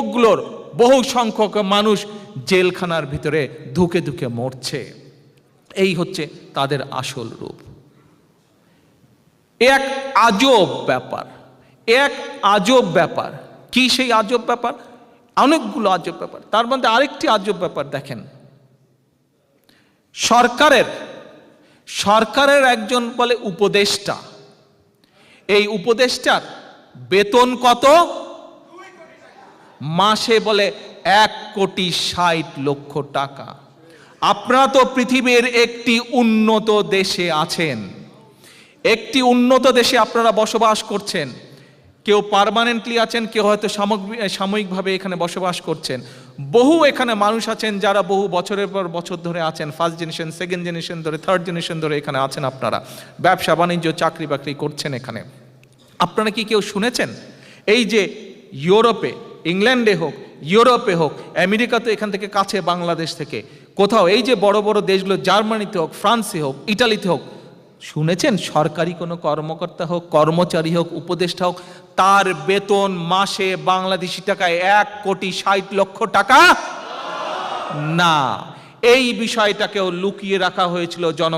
যুবকগুলোর বহু সংখ্যক মানুষ জেলখানার ভিতরে ধুকে ধুকে মরছে। এই হচ্ছে তাদের আসল রূপ। এক আজব ব্যাপার, এক আজব ব্যাপার। কি সেই আজব ব্যাপার? অনেকগুলো আজব ব্যাপার। তার মধ্যে আরেকটি আজব ব্যাপার দেখেন। সরকারের সরকারের একজন বলে উপদেষ্টা। এই উপদেষ্টার বেতন কত? মাসে বলে এক কোটি ষাট লক্ষ টাকা। আপনারা তো পৃথিবীর একটি উন্নত দেশে আছেন। একটি উন্নত দেশে আপনারা বসবাস করছেন। কেউ পার্মানেন্টলি আছেন, কেউ হয়তো সাময়িকভাবে এখানে বসবাস করছেন। বহু এখানে মানুষ আছেন যারা বহু বছরের পর বছর ধরে আছেন। ফার্স্ট জেনারেশন সেকেন্ড জেনারেশন ধরে থার্ড জেনারেশন ধরে এখানে আছেন আপনারা। ব্যবসা, বাণিজ্য চাকরি বাকরি করছেন এখানে। আপনারা কি কেউ শুনেছেন? এই যে ইউরোপে ইংল্যান্ডে হোক, ইউরোপে হোক আমেরিকাতে এখান থেকে কাছে, বাংলাদেশ থেকে। কোথাও এই যে বড় বড় দেশগুলো, জার্মানিতে হোক, ফ্রান্সে হোক, ইটালিতে হোক, শুনেছেন? সরকারি কোনো কর্মকর্তা হোক, কর্মচারী হোক, উপদেষ্টা হোক, তার বেতন মাসে বাংলাদেশি টাকায় এক কোটি ষাট লক্ষ টাকা? না। এই বিষয়টাকেও লুকিয়ে রাখা হয়েছিল জন